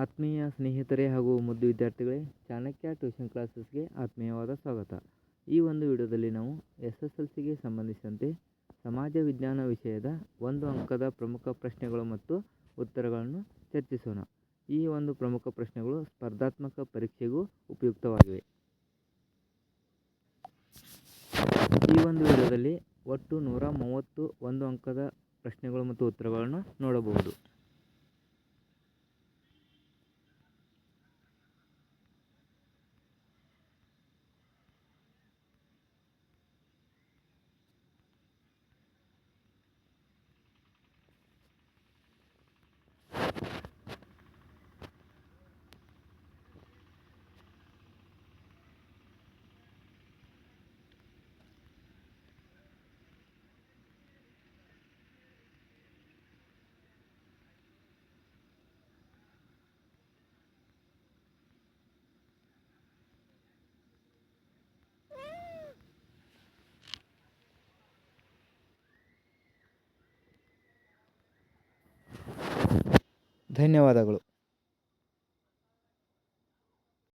ಆತ್ಮೀಯ ಸ್ನೇಹಿತರೇ ಹಾಗೂ ಮುದ್ದು ವಿದ್ಯಾರ್ಥಿಗಳೇ, ಚಾಣಕ್ಯ ಟ್ಯೂಷನ್ ಕ್ಲಾಸಸ್ಗೆ ಆತ್ಮೀಯವಾದ ಸ್ವಾಗತ. ಈ ಒಂದು ವಿಡಿಯೋದಲ್ಲಿ ನಾವು ಎಸ್ ಎಸ್ ಎಲ್ ಸಿಗೆ ಸಂಬಂಧಿಸಿದಂತೆ ಸಮಾಜ ವಿಜ್ಞಾನ ವಿಷಯದ ಒಂದು ಅಂಕದ ಪ್ರಮುಖ ಪ್ರಶ್ನೆಗಳು ಮತ್ತು ಉತ್ತರಗಳನ್ನು ಚರ್ಚಿಸೋಣ. ಈ ಒಂದು ಪ್ರಮುಖ ಪ್ರಶ್ನೆಗಳು ಸ್ಪರ್ಧಾತ್ಮಕ ಪರೀಕ್ಷೆಗೂ ಉಪಯುಕ್ತವಾಗಿವೆ. ಈ ಒಂದು ವಿಡಿಯೋದಲ್ಲಿ ಒಟ್ಟು ನೂರ ಮೂವತ್ತು ಒಂದು ಅಂಕದ ಪ್ರಶ್ನೆಗಳು ಮತ್ತು ಉತ್ತರಗಳನ್ನು ನೋಡಬಹುದು. ಧನ್ಯವಾದಗಳು.